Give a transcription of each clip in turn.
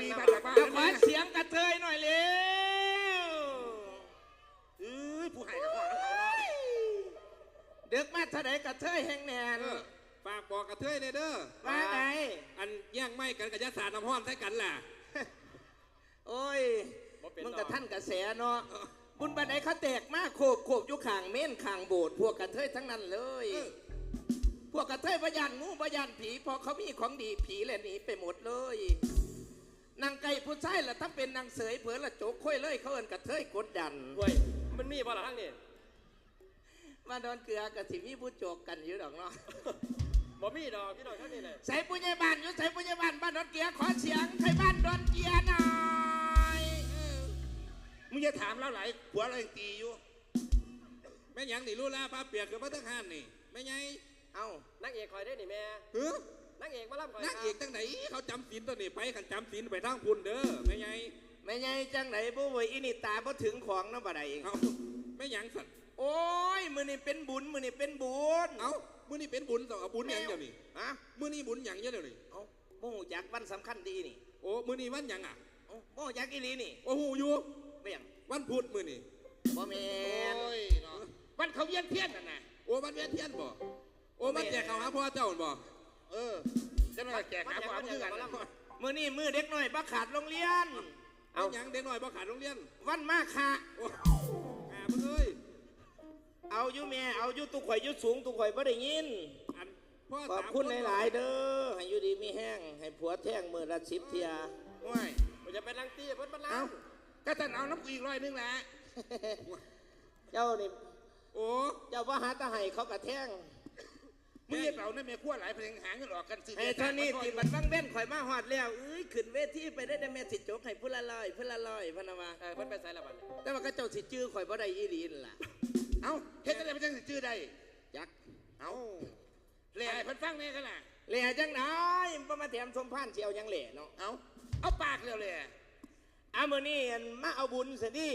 ตีบ้านจากบ้านจะขอเสียงกระเทยหน่อยเร็วเอ้ยผู้ให้กับพ่อของเขาเนาะเด็กมาเท่าไดกระเทยแห่งแนน เออฝากบอกกระเทยเด้อเด้อว่าไง อันแย่งไม่กันกับยาสาดน้ำห้อนใส่กันล่ะ โอ้ยบ่เป็นมึงดอกกับท่านกระแสเนาะบุญบันไดเขาแตกมากโขบโขบอยู่ข่างเม่นข่างโบสถ์พวกกระเทยทั้งนั้นเลย เออพวกกระเทยพยานงูพยานผีพอเขามีของดีผีเลยหนีไปหมดเลย นางไก่ผู้ชายละถ้าเป็นนางเสยเผือละโจกค่อยเลยเขาเอินกระเทยกดดันเว้ยมันมีบ่ล่ะทั้งนี้มาโดนเกลือกับสิมีผู้โจกกันอยู่ดอกเนาะบ่มีดอกพี่น้องทั้งนี้เลยใส่ปุญญาบานอยู่ใส่ปุญญาบานบ้านโดนเกลือขอเสียงใครบ้านโดนเกลือหน่อยมึงจะถามเราหลายผัวเรายังตีอยู่แม่หยังนี่รู้ล่าป้าเปียกกับมาตั้งห้านนี่แม่ไงเอ้านางเอกคอยได้นี่แม่เฮ้อ นางเอกมาล่ำคอยนักเอกตั้งไหนเขาจำศีลตัวนี้ไปขันจำศีลไปทางพุ่นเด้อแม่ไงไม่ไงจังไหนบ่เวยอินิตาบ่ถึงของนะบ่ได้เองเอาแม่หยังสัตว์โอ้ยมือนี่เป็นบุญมือนี่เป็นบุญเอามื้อนี้เป็นบุญต่อเอาบุญหยังเดี๋ยวนี้ฮะมื้อนี้บุญหยังเดี๋ยวนี้เอ้าบ่ฮู้จักวันสำคัญดีนี่โอ้มื้อนี้วันหยังอะเอ้าบ่ฮู้จักอีหลีนี่โอ้โหอยู่เปียงวันพุธมื้อนี้บ่แม่นโอ้ยเนาะวันเขาเยี่ยนเทียนน่ะนะโอ้วันเวียนเทียนบ่โอ้มันแจกข้าวหาพ่อเจ้าหั่นบ่ เออจะมาแจกหาความเพื่อนกันมื้อนี้มื้อเด็กน้อยบ่ขาดโรงเรียน เอาหยังเด็กน้อยบ่ขาดโรงเรียนวันมาค่ะโอ้หามึงเอ้ยเอาอยู่แม่เอาอยู่ตุกข่อยอยู่สูงตุกข่อยบ่ได้ยิน อันพ่อขอบสามคุณนหลาย ๆ เด้อให้อยู่ดีมีแห้งให้ผัวแท่งมื้อละ10เที่ยโอ้ยมันจะเป็นนางตีเพิ่นมาล่เอ้าก็ท่านเอาน้ำกูอีกร้อยหนึงแหละเจ้านี่โอ้เจ้าว่าหาตาให้เขากระแท่ง มึงเรียกเราเนี่ยแม่ขั้วหลายเพลงหาเงินออกกันสิให้เท่านี้ที่บัดบังเบ้นข่อยมาฮอดแล้วเอ้ยขึ้นเวทีไปได้แต่แม่สิจกให้ผู้ละร้อยผู้ละร้อยพะนะว่าำเออเพิ่นไปใส่ละบัดนี้แต่ว่าก็เจ้าสิจื้อข่อยบ่ได้อีหลีนั่นล่ะ เอ้าเฮ็ดอะไรไม่จังสิชื่อได้จักเอ้าแหล่ให้เพิ่นฟังแน่กันล่ะเหล่จังไหนบ่มาแถมสมพานสิเอาหยังเหล่เนาะเอ้าเอาปากเร็วเลยอะมื้อนี้อั่นมาเอาบุญซะดิ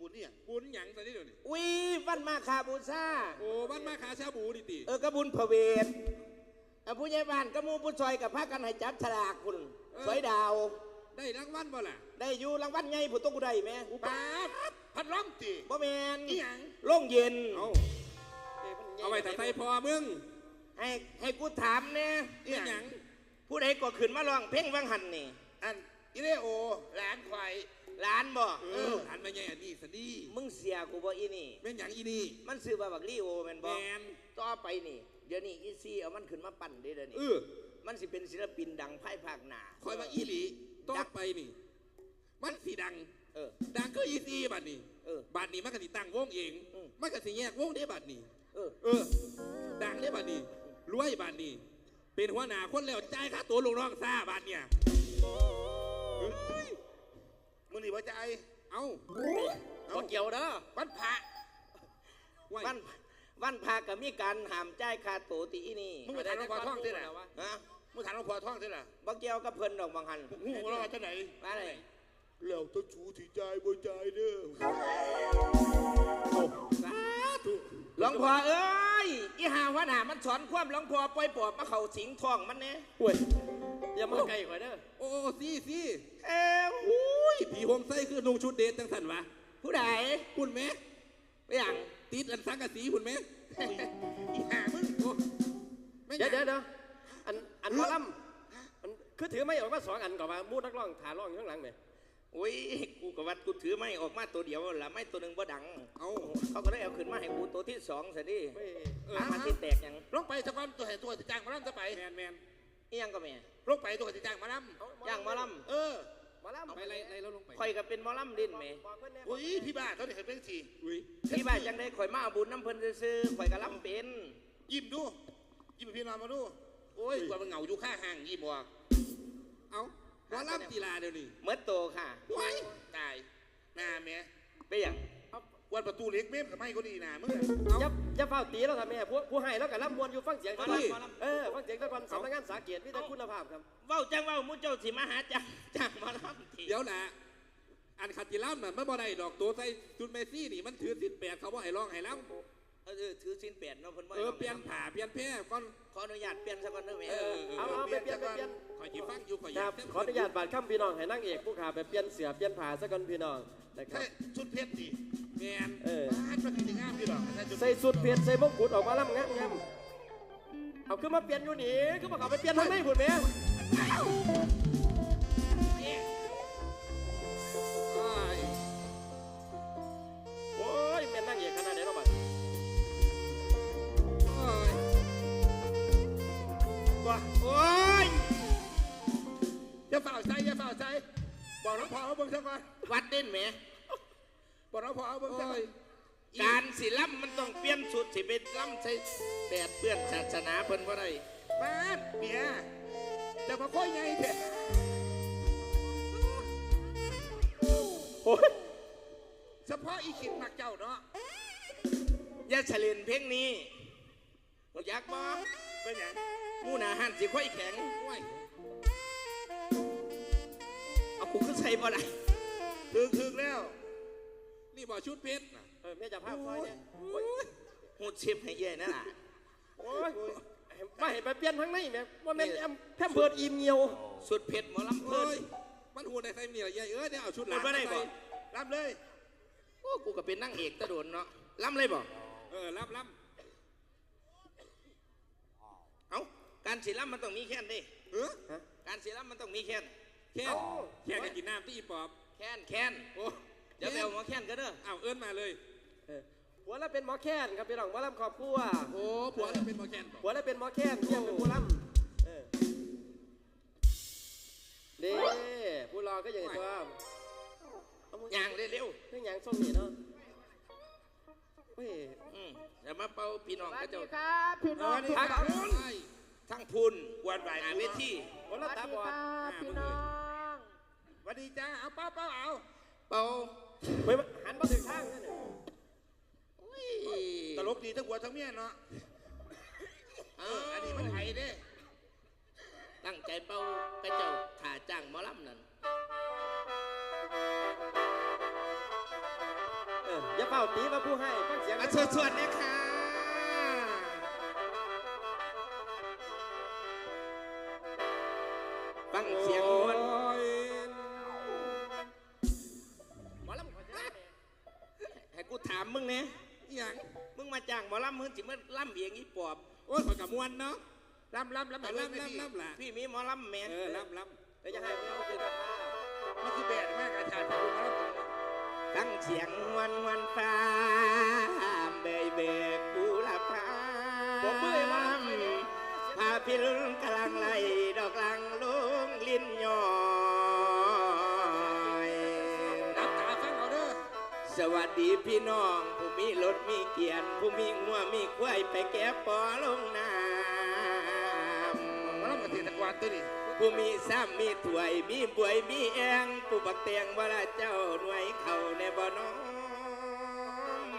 บุญเนี่ยบุญหยังซะนี่เดี๋ยวนี้อุ้ยวันมาคาบูชาโอ้บ้านมาขาชาบูนี่ติเออก็บุญพระเวทอะผู้ใหญ่บ้านก็หมู่ผู้ซอยกับพากันให้จับฉลากพุ่นสวยดาว ได้รางวัลบ่ล่ะได้อยู่รางวัลใหญ่ผู้ต้องกูได้แม่ปาดพัดล้อมตีบ่แม่นอีหยังโล่งเย็นเอาเอ้ยพิ่นเอาไว้ถ้าใส่พอมึงให้ให้กูถามแน่อีหยังผู้ใดก็ขึ้นมาร้องเพลงวังหันนี่อันอีเลโอหลานควาย หลานบ่เออหันมาใหญ่อันนี้สดีมึงเสียกูบ่อีนี่แม่นหยังอีนี่ มันซื้อมาบักลีโอแม่นบ่แม่น ต่อไปนี่ เดี๋ยวนี้อีซี่เอามันขึ้นมาปั่นได้เดี๋ยวนี้เออมันสิเป็นศิลปินดังภายภาคหน้าคอยมาอีหลีต่อไปนี่ มันสีดัง เออ ดังก็อีซีบัดนี้เออบัดนี้มันก็สิตั้งวงเอง อืม มันก็สิแยกวงได้บัดนี้ เออ เออ ดังได้บัดนี้รวยบัดนี้ เป็นหัวหน้าคนแล้วจ่ายค่าตัวลูกน้องซาบัดเนี่ยเฮ้ย มึงนี่ว่าจะไอเอาบ่เกี่ยวเด้อวันพระไว้วันวันพาก็มีการหามจ่ายค่าตั๋วตีอีนี่มึงไปถามหลวงพ่อท่องสิล่ะฮะมึงถามหลวงพ่อท่องสิล่ะบ่เกี่ยวกับเพิ่นดอกบางหันหูเราจะไหนว่าเลยแล้วต้องชูที่ใจบ่ใจเด้อสาธุหลวงพ่อเอ้ยอีหาหัวหน้ามันสอนความหลวงพ่อปล่อยปอบมาเข้าสิงท้องมันแน่เว้ย อย่ามาใกล้ข่อยเด้อโอ้ซี่ซี่เอ้วอุ้ยผีโฮมไส้คือนุ่งชุดเดทจังสันวะผู้ใดคุณแม่ไปหยังติดอันสังกะสีคุณแม่อีห่ามึงโอ้ไม่เดี๋ยวเดี๋ยวเดี๋ยวอันอันหมอลำมันคือถือไม่ออกมาสองอันก่อนมามูดนักร้องถ่าร้องอยู่ข้างหลังไหมอุ้ยกูกับวัดกูถือไม้ออกมาตัวเดียวละไม้ตัวหนึ่งบ่ดัง เอาเขาก็ได้เอาขึ้นมาให้กูตัวที่สองซะดิเว้ยเออหามันที่แตกหยังลงไปสักวันตัวเห็นตัวสิจ้างมาล่ำจะไป แมนแมน อีหยังก็แม่ลงไปตัวสิจ้างมาล่เอย่างหมอลำเออหมอลำไปไล่ไล่เราลงไปำข่อยก็เป็นหมอลำดิ้นแม่บอกเพิ่นแน่อุ้ยพี่บ้าเขาเนี่ยเห็นเป็นสีอุ้ยที่บ้านจังได้ข่อยมาเอาบุญน้ำเพิ่นซื่อๆข่อยก็ลำเป็นยิ้มดู ยิ้มให้พี่นอนมาดู โอ้ยกว่ามันเหงาอยู่ข้างห่างยิ้มบอกเอาหมอลำกีฬาเดี๋ยวนี้เมื่อโตค่ะว้ายตายหน้าแม่ไปหยัง วันประตูเล็กเม่มกับไม่ก็ดีนะมึงอย่าอย่าเฝ้าตีแล้วทำแม่ผู้ผู้ให้แล้วก็รับมวลอยู่ฟังเสียงหมอเท่านั้นลำหมอลำ เออฟังเสียงตะกอนสำนักงานสาเกียรติมีแต่คุณภาพครับ เว้าจังเว้ามุเจ้าสิมาหาจังจังหมอลำทีเดี๋ยวนะอันขัดจีล่ำน่ะมันบ่ได้ดอกตัวใส่ชุดเมซี่นี่มันถือสิบแปดเขาบ่ให้ร้องให้ล้เออเออถือศีลแปดเนาะเพิ่นว่าำเออเปลี่ยนผ่าเปลี่ยนแพร่ก่อนขออนุญาตเปลี่ยนซะก่อนเด้อแม่เออเออเอาเอาไปเปลี่ยนไปเปลี่ยนคอยจีฟังอยู่คอยครับขออนุญาตบาดคำพี่น้องให้นั่งเอกผู้ขาไปเปลี่ยนเสือเปลี่ยนผ้าซะก่อนพี่น้องนะครับใช่ชุดเพชรดิ แมนเออ บ้านมันคือง่ามอยู่หรอกใช่ชุดใส่สุดเพชรใส่มงกุฎออกมาล่ำงามงามเอาขึ้นมาเปลี่ยนอยู่นี่ขึ้นมาเขาไปเปลี่ยนทางไหนคุณแม่อ้ายโอ้ยเป็นนั่งเอกขนาดไหนเนาะบัดอ้ายบ่โอ้ยอย่าเฝ้าใจอย่าเฝ้าใจบอกน้องพอเอาเบิ่งซะก่อนวัดเด่นแหม บอกน้องพอเอาเบิ่งซะก่อนการสิล่ำมันต้องเปลี่ยนสุดสิเป็นล่ำใช้แดดเปื้อนศาสนาเพิ่นบ่ได้บ้านเมียจะมาค่อยไงเถอะโอ้ยเฉพาะอีขิดมักเจ้าเนาะอย่าเฉลินเพลงนี้บ่อยากบ่เป็นหยังหมู่หนาหันสิค่อยแข็งว้ายเอากูก็ใส่บ่ได้ถึกถึกแล้ว นี่บ่ชุดเพชรน่ะเออแม่จะพาพซอยเนี่ยโอ้ยหูชิบให้เย่นั่นล่ะโอ้ยมาเห็นไปเปลี่ยนทางไหนแม่ว่าแม่นแอมแพมเพิร์ดอีมเงียวสุดเผ็ดหมอลำเพิ่เอ้นยมันหูในไทยมีอะไรใหญ่เอ้ยเดี๋ยวเอาชุดหลามันนบ่ได้บ่รับเลยโอ้กูก็เป็นนางเอกตะโดนเนาะล่ำเลยบ่เออรับรับเอ้าการสิล่ำมันต้องมีแค้นเดิเออการสิล่ำมันต้องมีแค้นแค่แค่กันกินน้ำที่อีปอบแค้นแค้นโอ้ เดี๋ยวไปเอาหมอแค้นก็เด้อเอาเอิ้นมาเลยเออหัวเราเป็นหมอแค้นครับพี่น้องหมอลำครอบครัวโอ้ผัวเราเป็นหมอแคนบอกหัวเราเป็นหมอแค้นเที่ยงเป็นผู้ลำเออเด้ผู้รอก็อย่างนี้ตัวเอามือย่างเร็วเรื่องอย่างส้มนี่เนาะเฮ้ยๆอืมเดี๋ยวมาเป่าพี่น้องสวัก็สเจ้าดีครับพี่น้องสวัสดีทุกคท่ารับนใช่ทั้งพูนวันไหวหน้าเวทีหัวสเราวัสตาดีบอคดรับพี่น้องสวัสดีจ้าเอาเป้าเป้าเอาเป่า เฮ้ยหันมาถึงข้างนั่นน่ะอุ้ยตลกดีทั้งหัวทั้งเมียเนาะเอออันนี้มันไห้เด้ ตั้งใจเป่าก็เจ้าถ่าจ้างหมอลำนั่นเอออย่าเป่าตีมาผู้ให้ฟังเสียงมาสวดๆนะคะฟังเสียงามมึงเนี่ยอหย่างมึงมาจ้างหมอลำมึงจิมาล่ำเองอีปอบโอ้ยขอยกับมวนเนาะล้ำล้ำล้ำล่ำล่ำล่ำล่ะพี่มีหมอลำแมนเออล่ำล่เดี๋ยวจะให้พี่เอาคืนกับข้ามันคือแบดแม่กระชากผมมาแล้วตั้งเสียงวันวันฟ้าเบยเบกบูรพาบอกมือเลยว่าพาพิลกำลังไล่ สวัสดีพี่น้องผู้มีรถมีเกียรติผู้มีงัวมีควายไปแก็บปอลงน้มาแล้วมาเทตะกวาดตัวนี้ำผู้มีซ้ำมีถ้วย มีบวยมีแองผู้บักเตียงว่าละเจ้าหน่วยเขาในบ่อน้อง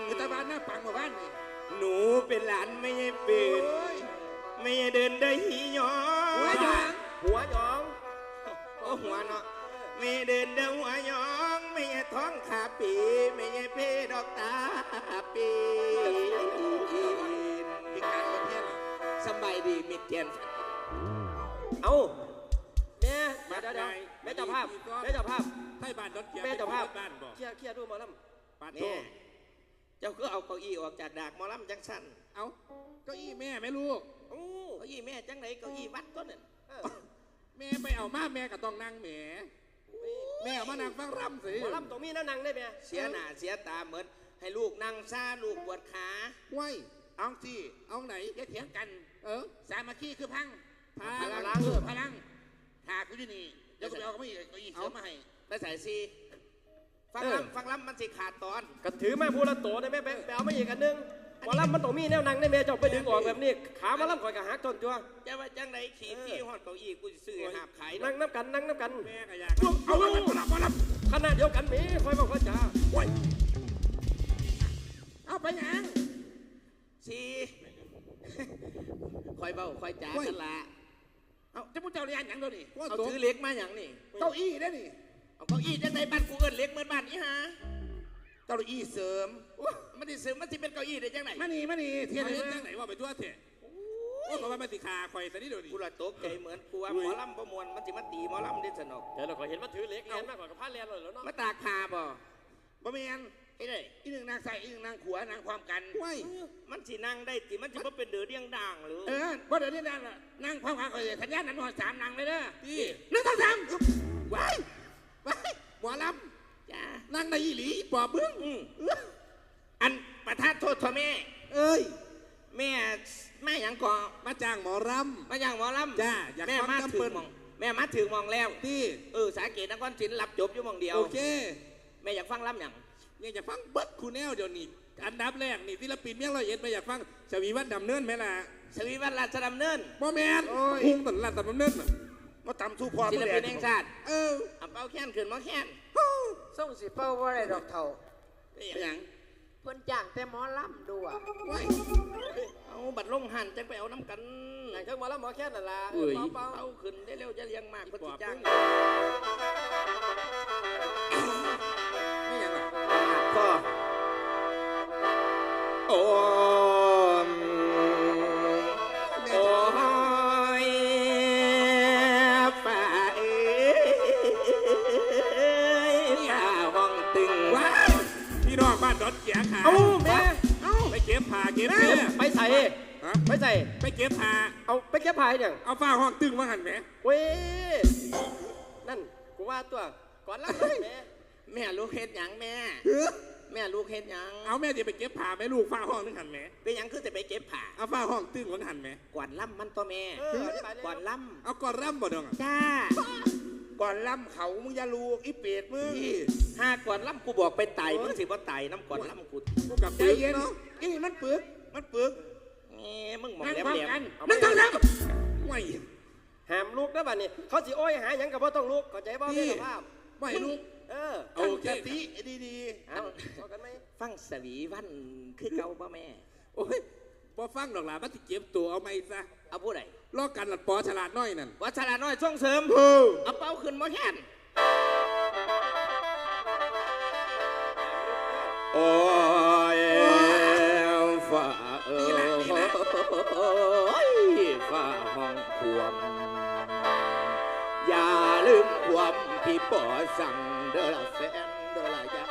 คือตาบ้านหน้าปังกว่าบ้านนี่หนูเป็นหลานไม่ใช่ปืนโอ้ยไม่ใช่เดินได้หีหยอหัวหยองหัวหยองโอ้หัวเนาะไม่เดินเดินหัวหยองไม่ใช่ท้องขาปี ปีพิการประเทศล่ะสบายดีมิดเทียนเอาแม่เดี๋ยวเดี๋ยวแม่เจ้าภาพแม่เจ้าภาพำไทยบ้านรถเกียร์แม่เจ้าภาพบ้านบอกเคียร์เคียร์ดูหมอลปาดโตเนี่เจ้าก็เอาเก้าอี้ออกจากดากหมอลำจังสั้นเอาเก้าอี้แม่ไหมลูกโอ้เก้าอี้แม่จังไหนเก้าอี้วัดต้นนั่นแม่ไปเอามาแม่ก็ต้องนั่งแหมแม่เอามานั่งฟังรำสิหมอลำตรงนี้นั่งนั่งได้ไหมเสียหน้าเสียตาเหมือน ให้ลูกนั่งซาลูกปวดขาไว้เอาสิเอาไหนอย่าเถียงกัน เออ สามัคคีคือพังพาพลังเออพลังหากกูอยู่นี่เดี๋ยวกูไปเอาก็ไม่อีกก็อีกเสือมาให้ได้ใส่ซีฟังลำฟังลำมันสิขาดตอนก็ถือมาพูละโตได้ไหมไปไปเอามาอีกอันหนึงหมอลำมันต้องมีแนวนั่งได้ไหมเจ้าไปดึงออกแบบนี้ขาหมอลำข่อยก็หักจนจัวจะว่าจังไหนขี่ที่หอดเก้าอี้กูสิซื้อให้หาบขายนั่เนาะงน้ำกันนั่งน้ำกันแม่ก็อยากเอามาแล้วมาแล้วขนาดเดียวกันหมีคอยบอกว่าจ้าเอา ไปยังซีคอยเบาคอยจ๋ากันละเอาจะพูดเจ้าเรียนหยังเดี๋ยวนี้ว่าเอาตัว ถือเหล็กมาอย่างนี่เก้าอี้ได้อนี่เอาเก้าอี้จังไหนบ้านกูเอิ้นเหล็กเหมือนบ้านนี้ฮะเก้าอี้เสริมมันสิซื้อมันสิเป็นเก้าอี้ได้จังไหนมานี่มานี่เทียนเทียนเลยจังไหนว่าไปทั่วเถอะโอ้โอ้เพราะว่ามันสิขาคอยซะนี่เดี๋ยวนี้กูละตกใจเหมือนกูว่าหมอลำประมวลมันสิมาตีหมอลำได้สนุกเดี๋ยวเราขอเห็นมันถือเหล็กแอนมากกว่ากับผ้าแลนเลยแล้วเนาะมาตากคาบ่บ่แม่น ไอ้เด้อีหนึ่งนางใส่อีหนึ่งนางขวานางความกันว้ายมันสินั่งได้ติมันสิบ่เป็นเดือเดียงด่างหรือเออบ่เดี๋ยวนี้นั่นล่ะนางความกันก็เลยสัญญาณนั้นหอดสามนางเลยเด้อพี่หนึ่งสองสามว้ายว้ายหมอลจ้าำนั่งในอีหลีปอบเบิ้งอืมอันประทานโทษทอแม่ เอ้ยแม่แม่หยังก่อมาจ้างหมอรมาอย่างหมอลำจ้าอยากแม่ฟังมาคำถึเปิ้งลหมองแม่มาถึงหมองแล้วำที่เออสาเกตนครศิลป์รับจบอยู่หมองเดียวโอเคแม่อยากฟังลำหยัง ยังจะฟังเบิดคูแนวเดี๋ยวนี้อันดับแรกนี่ศิลปินเมียงร้อยเอ็ดมาอยากฟังชวีวันดำเนินไหมล่ะสวีวันราชดำเนินบ่แมนพุงตันลัดตันดำเนินน่ะมาตำสู้พอศิลผู้แดปินงแห่งชาติเออเอาเป้าแค้นขึ้นมาแค้นส่งสิเป้าว่าอะไรดอกเท่าเป็นหไปหยัยังงเพิ่นจ้างแต่หมอลำดูอะว้ายเอาบัตรลงหันจังไปเอาน้ำกันนั่นเครื่องหมาแล้วหมอแค่นั่นล่ะเอ้ยเปล่าเอาขึ้นได้เร็วจะเลี้ยงมากคนสิจ้าง เก็บผ้าเอาไปแก้ผ้าให้ยังเอาฝ้าห้องตึงมาหันแหมเว้ยนั่นกูว่าตัวก่อนละแม่แม่ลูกเฮ็ดหยังแม่ แม่ลูกเฮ็ดหยังเอาแม่จะไปเก็บผ้าแม่ลูกฝ้าห้องนึงหันแหมเป็นหยังคือจะไปเก็บผ้าเอาฝ้าห้องตึงมันหันแหมกวาดล่ำมันตัวแม่เอออธิบายเลยกวาดล่เอาก่อนร่ำบ่ดองอะำจ้าก่อนล่ำเขามึงอย่าลูกอีเป็ดมึงพี่ห้ากวาดล่ำกูบอกไปไต่มึงสิว่าไต่น้ำกวาดล่ำกูกูกลับใจตึกเย็นเนาะอีนี่มันปึกมันปึก แหมมึงหมองนางแหลมความแหลกันมหนึ่งสองสามไหวหามลูกนะบัดนี้ เขาสิโอ้ยหาหยังกับว่าต้องลูกเข้าใจบ่พี่แม่สภาพไหวลูก เออโอเคตั้งสติดีเอาเอากันไหมฟังสวีวันคือเก่าป่ะแม่โอ้ยบ่ฟังดอกหล่ะมันสิเก็บตัวเอาไม่ซะเอาผู้ใดลอกกันหลัดปอฉลาดน้อยนั่นวัชราน้อยช่วงเสริม เออเอาเป้าขึ้นมาแค้นโอ้ยฝ่า หละฝ่าห้องควมอย่าลืมความที่ปอสั่งเด้อละแฟนเด้อละยาย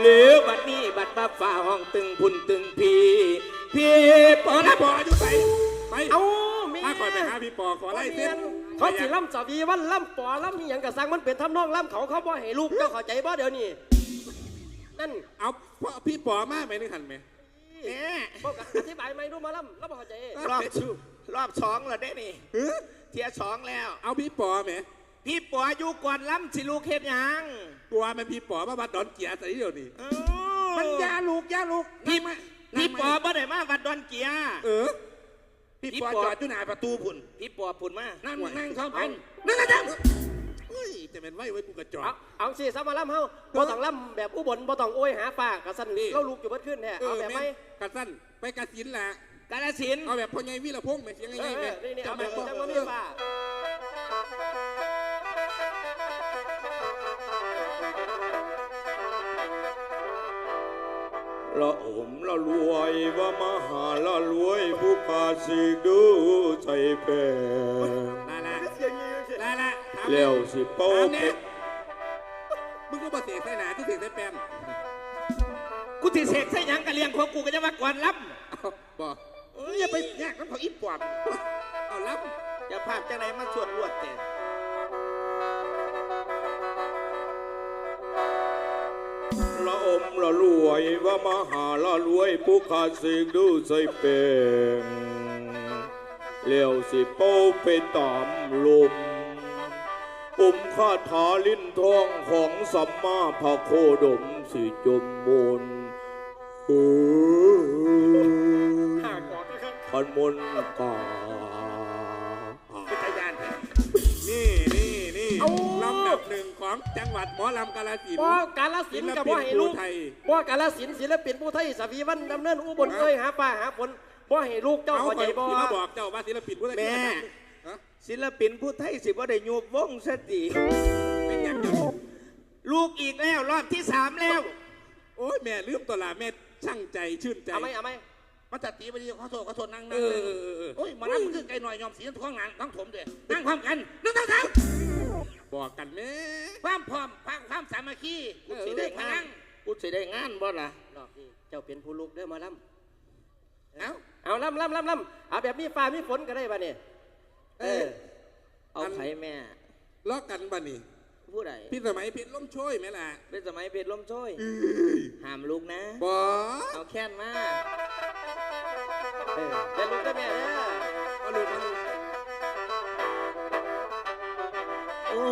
หรือบัดนี้บัดมาฝ่าห้องตึงพุ่นตึงพี่พี่ปอปอนะนะปออยู่ไปไปเอาแม่ถ้าคอยไปหาพี่ปอขอไล่เส้นเขาสิล่ำสาวีวันล่ำปอล่ำนี่หยังกะสังมันเป็นทำนองล่ำเขาเขาบ่ให้ลูกเจ้าเข้าใจบ่เดี๋ยวนี้นั่นเอาพ่อพี่ปอมาไปนึงหันไหม แม่บอกกับอธิบายไหมดูมาล่ำแล้วบ่เข้าใจรอบชูรอบสองแล้วเด้นี่เออเทียสองแล้ว เอาพี่ปอไหมพี่ปัวอยู่ก่อนล้ำสิลูกเฮ็ดหยังตัวมันพี่ปอมาบัดดอนเกียร์ใส่เดียวนี่เอๆมันอยาลูกอยาลูกพี่นั่งมาพี่ปอนั่งมาบ่ได้มาวัดดอนเกียร์เออพี่พี่ปอปอจอดอยู่หน้าประตูพุ่นพี่ปัวพุ่นมานั่งไหวนั่งสองพันนั่งกระจังเฮ้ยจะเป็นไว้ไว้กูกระจอเอากเอาสิซะมาล่ำเฮาบ่ต้องล่ำแบบอุบลบ่ต้องโอ้ยหาปากกะสั่นนี่ เราลูกอยู่เบิดขึ้นแท้เอเอาอแบบไหมแม่กระสั้นไปกระสินแหละกาลสินธุ์ เอาแบบพ่อใหญ่วิรพงษ์ไหมเสียงเอง่ายๆไหมอนี่นี่เอาแบบจำจังได้บ่บ่มีเออป้าละอมละรวยว่ามหาละรวยผู้พาสิดูใจแปงได้ละได้ละถามแล้วสิ เป้าถามเป็เนี่ยดมึงก็มาเสียใส่หนาก็เสียใส่แป้งกูที่เสกใส่หยังกะเลียงของกูก็จะมาก่อนล้เอาบอกอย่าไปแยกน้ำเขาอีปอบเอารับำจะภาพจังไหนมาชวนรวดแต่ละอมละรวยว่ามหาละรวยผู้พาสิดูใจแปงแล้วสิเป้าไปตามลม อุ้มคาถาลิ้นทองของสัมมาพระโคดมสิจมมนเออหากอดก็คือพันมนกาเป็นทายานนี่นี่นี่ลำดับหนึ่งของจังหวัดหมอลำกาลสินธุ์บ่กาลสินธุ์กับบ่ให้ลูกศิลปินภูไทยบ่กาลสินธุ์ศิลปินผู้ไทยสวีวันดำเนินอุบลเอ้ยหาป้าหาฝนบ่ให้ลูกเจ้าเอาเข้าไปใจบ่ที่มาบอกเจ้าว่าศิลปินผู้ใดแม่ฮะ ศิลปินผู้ไทยสิบ่ได้ยูบวงสติเป็นอย่างเดียวลูกอีกแล้ว รอบที่สามแล้ว โอ้ยแม่ลืมตัวละแม่ช่างใจชื่นใจเอาไหมเอาไหมมาจัดตีไปดีขอโทษขอโทษนั่งเอนั่งอเลยเออเออเออโอ้ยหมานั่งมันคือไก่หน่อยยอมสีท้องหนังท้องถมเด้นั่งพร้อมกันนั่งทั้งทั้งบอกกันแม่ความพร้อมความความสามัคคีกูสิได้งานกูสิได้งานบ่ล่ะรอบนี้เจ้าเป็นผู้ลูกเด้อหมาล่เอ้าำเอาล่ำล่ำล่ำล่ำเอาแบบมีฟ้ามีฝนก็ได้ป่ะเนี่ย เออ เอาไผแม่ลอกกันบ้านี่ผู้ใดพี่สมัยพี่ล้มช่วยไหมล่ะเป็นสมัยเพชรลมโชยห้ามลูกนะบอเอาแค้นมาเออแต่ลูกได้แม่เนี่ยมาลูกมาลูกโอ้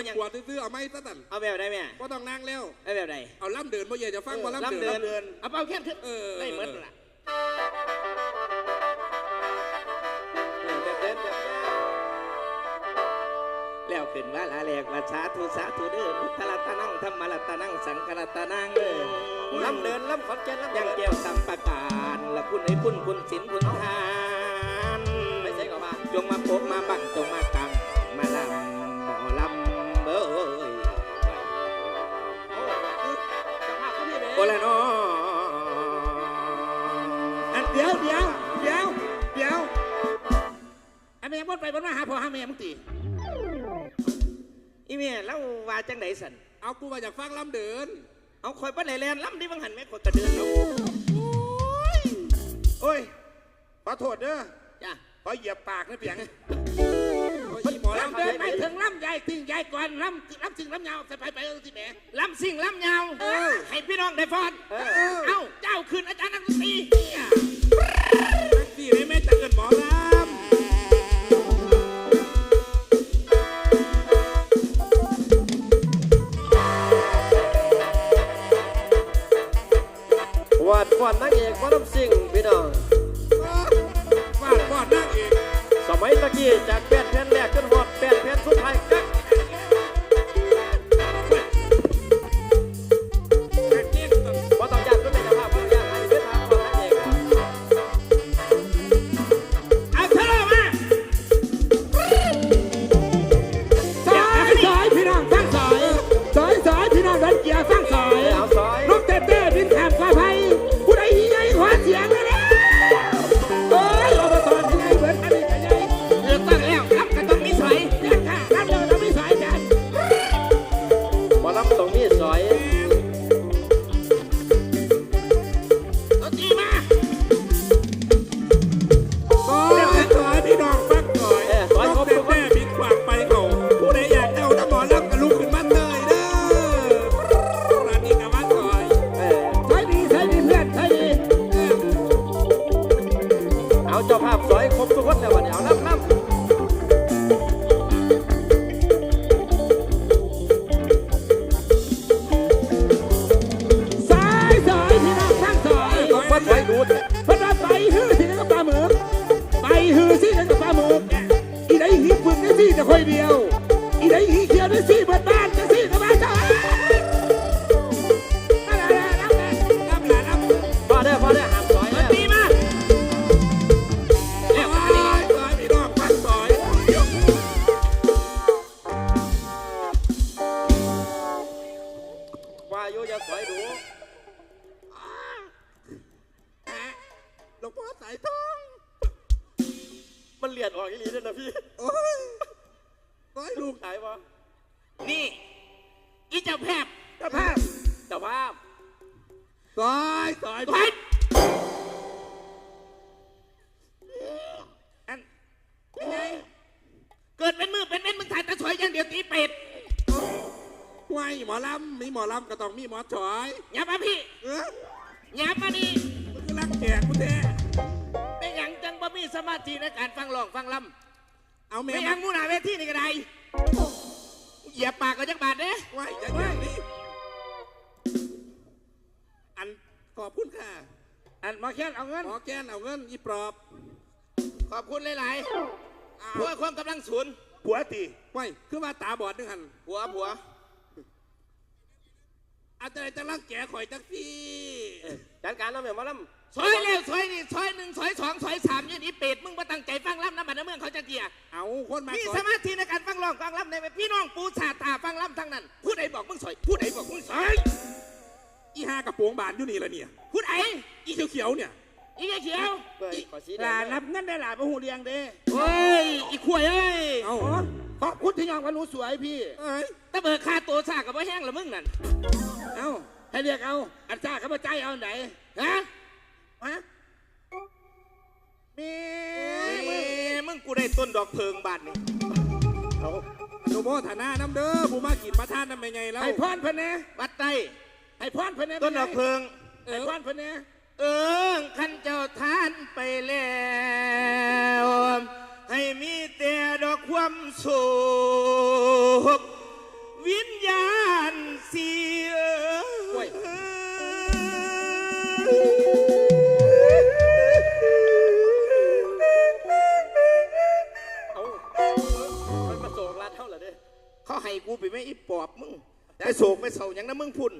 มันเออเจ็เอาบอย่างปวดซื้อๆเอาไหมซะตันเอาแบบใดแม่ก็ต้องนั่งแล้วเอาแบบใดเอาล่ำเดินบ่เย่จะฟังบ่ล่ำล่ำเดิเดินนเอาเป่าแค้นขึ้นเออได้เหมือนล่ะแบบเดินแบบเนี้ยแล้วขึ้นว่าลาแหลกว่าสาธุสาธุเด้อพุทธรัตนังธรรมรัตนังสังฆรัตนังเด้อล่ำเดินล่ำขอนแก่นล่ำยังเดินแก้วสัมปการละคุณไอ้คุณคุณศิลคุณทานไม่ใช่ก็มาจงมาโปกมาบังจงมากังมา ไอ้แม่บดไปบดมาหาพ่อหาแม่มึงตีอีเมียแล้วว่าจังไดสันเอากูมาจากฟังล่ำเดิน เอาคอยปั้นไหนแลนล่ำดิบังหันแม่คนกระเดินเอาโอ้ยขอโทษเด้อจ้ะขอเหยียบปากนะเปียงโอ้ยอีหมอล่ำลำเดินไปถึงลำใหญ่ติ่งใหญ่ก่อนลำลำสิ่งลำยาวใส่ไปไปเออสิแหม่ลำสิ่งลำยาวให้พี่น้องได้ฟอนเออเอ้าเจ้าคืนอาจารย์นักดนตรีเนี่ยสี่ได้แม่จะเกินหมอล่วาดฟอนนางเอกว่าน้ำสิ่งพี่น้องำฟาดฟอดนั่งเองสมัยตะกี้จากแปดแผ่นแรกจน หมอลำก็ต้องมีหมอจอยอย่ามาพี่เอออย่ามานี่มันคือรักแขกกูแท้เป็นหยังจังบ่มีสมาธิในการฟังร้องฟังลเอาำแม่เป็นหยังมูหนาเวทีนี่ก็ได้เหยียบปากก็จักบาทเด้ไหวอย่างนี้นี่อันขอบคุณค่ะ อันหมาแค้นเอาเงินหมอแกนเอาเงินอีปลอบ ขอบคุณหลายๆผัวความกำลังศูนย์ผัวตีไหวคือว่าตาบอดนึงหันผัวผัว อาจจะได้จะรักแกข่อยจักพี่จัดการแล้วแม่หมอลซอยเร็วซอยนี่ซอยหนึ่งซอยสองซอยสามอยี่นี่เป็ดมึงมาตั้งใจฟังลำน้ำบัดน้ำเมืองเขาจะเกลียเอาคนมามีก่อสนมาธิในการฟังร้องฟังลำในพี่น้องปูสาตาฟังลำทั้งนั้นผู้ใดบอกมึงซอยผู้ใดบอกมึงซอยอีห้ากระโปรงบานอยู่นี่ละเนี่ยผู้ใดอีเขียวๆเนี่ย อีเขียวำเพื่อขอสีแดลางรับเงินได้หลายพระหูเรียงเด้โอ้ยอีขวยเอ้ยเอาขอบคุณที่ยอมว่าหนูสวยพี่เอ้ยตะเบิกค่าตัวซากับว่าแห้งละมึงนั่นเอ้าให้เรียกเอาอันจ้าเขามาใจายเอาไหนฮะฮะมีเอ้ยมึงกูได้ต้นดอกเพิงบานนี่เอาอนุโมทนาน้ำเด้อผู้มากินมาทานน้ำไม่ไงแล้วให้พรเพิ่นแหน่วัดใต้ให้พรเพิ่นแหน่ต้นดอกเพิงให้พรเพิ่นแหน่ เอิงขันเจ้าทานไปแล้ว ให้มีแต่ดอกความสุขวิญญาณเสียเขาให้กูไปไม่อีปอบมึงไปโศกไปเศร้าอย่างนั้นมึงพุ่น